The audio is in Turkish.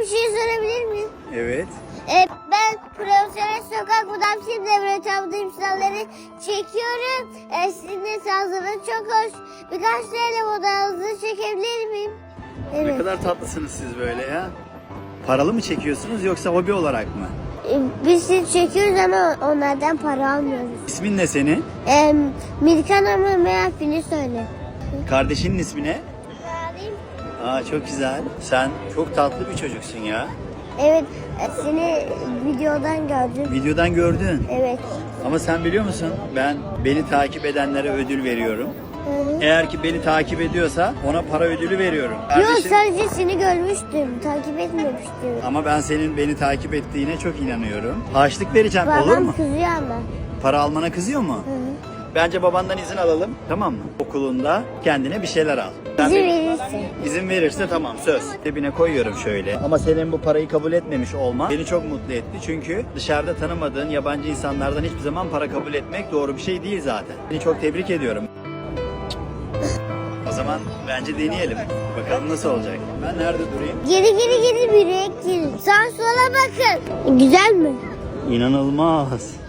bir şey sorabilir miyim? Evet. E, ben profesyonel sokak budam şimdi devre çabudayım sınavları çekiyorum. E, sizin de sazınız çok hoş. Birkaç tane modanızı çekebilir miyim? Ne Evet. kadar tatlısınız siz böyle ya. Paralı mı çekiyorsunuz yoksa hobi olarak mı? E, biz sizi çekiyoruz ama onlardan para almıyoruz. İsmin ne senin? E, Mirkan ama meğer söyle. Kardeşinin ismi ne? Aa çok güzel. Sen çok tatlı bir çocuksun ya. Evet, seni videodan gördüm. Videodan gördün. Evet. Ama sen biliyor musun? Ben beni takip edenlere ödül veriyorum. Hı hı. Eğer ki beni takip ediyorsa ona para ödülü veriyorum. Yok Kardeşim, sadece seni görmüştüm. Takip etmemiştim. ama ben senin beni takip ettiğine çok inanıyorum. Harçlık vereceğim olur Babam mu? kızıyor ama. Para almana kızıyor mu? Hı. Bence babandan izin alalım. Tamam mı? Okulunda kendine bir şeyler al. Sen İzin benim- verirse. İzin verirse tamam söz. Cebine koyuyorum şöyle. Ama senin bu parayı kabul etmemiş olman beni çok mutlu etti. Çünkü dışarıda tanımadığın yabancı insanlardan hiçbir zaman para kabul etmek doğru bir şey değil zaten. Seni çok tebrik ediyorum. O zaman bence deneyelim. Bakalım nasıl olacak. Ben nerede durayım? Geri geri geri bir renk. Sağa sola bakın. Güzel mi? İnanılmaz.